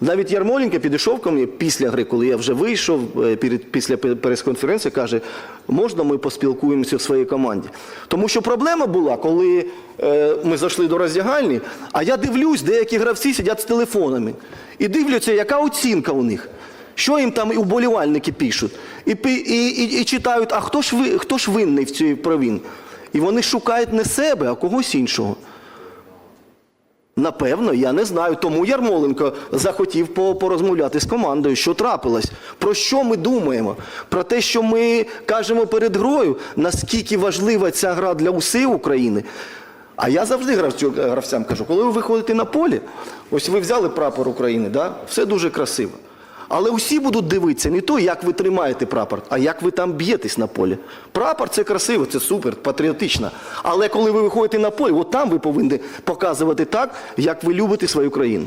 Навіть Ярмоленко підійшов ко мені після гри, коли я вже вийшов е, після прес-конференції, каже, можна ми поспілкуємося в своїй команді. Тому що проблема була, коли е, ми зайшли до роздягальні, а я дивлюсь, деякі гравці сидять з телефонами і дивляться, яка оцінка у них. Що їм там і вболівальники пишуть? І, і, і, і читають, а хто ж, ви, хто ж винний в цій провін? І вони шукають не себе, а когось іншого. Напевно, я не знаю. Тому Ярмоленко захотів порозмовляти з командою, що трапилось, про що ми думаємо, про те, що ми кажемо перед грою, наскільки важлива ця гра для усієї України. А я завжди гравцю, гравцям кажу, коли ви виходите на поле, ось ви взяли прапор України, да? все дуже красиво. Але усі будуть дивитися не то, як ви тримаєте прапор, а як ви там б'єтесь на полі. Прапор це красиво, це супер, патріотично. Але коли ви виходите на поле, от там ви повинні показувати так, як ви любите свою країну.